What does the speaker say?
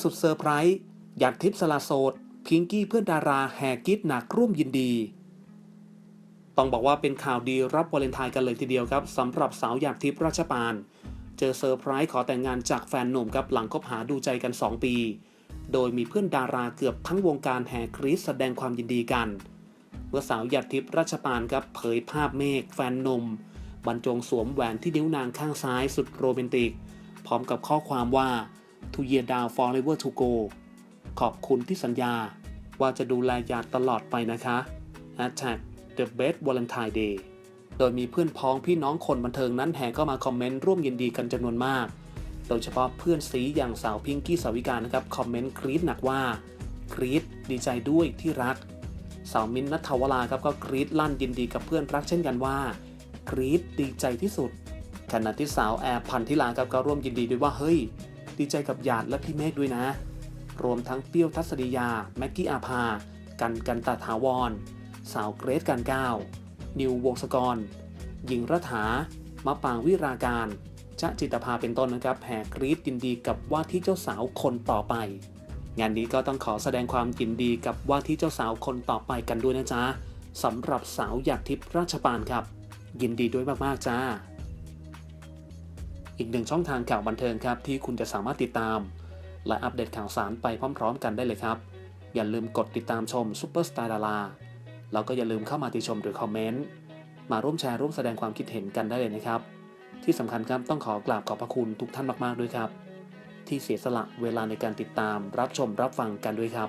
สุดเซอร์ไพรส์หยัดทิพย์สลาโสดพิงกี้เพื่อนดาราแห่กรีดหนักร่วมยินดี ต้องบอกว่าเป็นข่าวดีรับวาเลนไทน์กันเลยทีเดียวครับสำหรับสาวหยาดทิพย์ราชปานเจอเซอร์ไพรส์ขอแต่งงานจากแฟนหนุ่มครับหลังคบหาดูใจกัน 2 ปี โดยมีเพื่อนดาราเกือบทั้งวงการแห่กรีดแสดงความยินดีกัน เมื่อสาวหยาดทิพย์ราชปานครับเผยภาพเมฆแฟนหนุ่มบรรจงสวมแหวนที่นิ้วนางข้างซ้ายสุดโรแมนติก พร้อมกับข้อความว่า to year down forever to go ขอบคุณที่สัญญาว่าจะดูแลยาตลอดไปนะคะ Hashtag the best valentine day โดยมีเพื่อนพ้องพี่น้องคนบันเทิงนั้นแห่เข้ามาคอมเมนต์ร่วมยินดีกันจำนวนมาก โดยเฉพาะเพื่อนซีอย่างสาวพิงกี้สาวิกานะครับคอมเมนต์กรี๊ดหนักว่ากรี๊ดดีใจด้วยที่รัก สาวมินนัทวราครับก็กรี๊ดลั่นยินดีกับเพื่อนรักเช่นกันว่ากรี๊ดดีใจที่สุดขณะที่สาวแอร์พันธิลาครับก็ร่วมยินดีด้วยว่าเฮ้ย ดีใจกับหยาดและพี่เมฆด้วยนะ รวมทั้งเปี้ยวทัศนียา แม็กกี้อาภา กันกันตาถาวร สาวเกรซการก้าว นิววงศกร หญิงรัฐามะปางวิราการจะจิตภาเป็นต้นนะครับแห่กรีดยินดีกับว่าที่เจ้าสาวคนต่อไป งานนี้ก็ต้องขอแสดงความยินดีกับว่าที่เจ้าสาวคนต่อไปกันด้วยนะจ๊ะสำหรับสาวหยาดทิพย์ราชปานครับ ยินดีด้วยมากๆจ้า อีกหนึ่งช่องทางข่าวบันเทิงครับที่คุณจะสามารถติดตาม และอัปเดตข่าวสารไปพร้อม ๆ กันได้เลยครับ อย่าลืมกดติดตามชมซุปเปอร์สตาร์ดาราแล้วก็อย่าลืมเข้ามาติชมหรือคอมเมนต์มาร่วมแชร์ร่วมแสดงความคิดเห็นกันได้เลยนะครับ ที่สำคัญครับต้องขอกราบขอบพระคุณทุกท่านมากๆด้วยครับ ที่เสียสละเวลาในการติดตามรับชมรับฟังกันด้วยครับ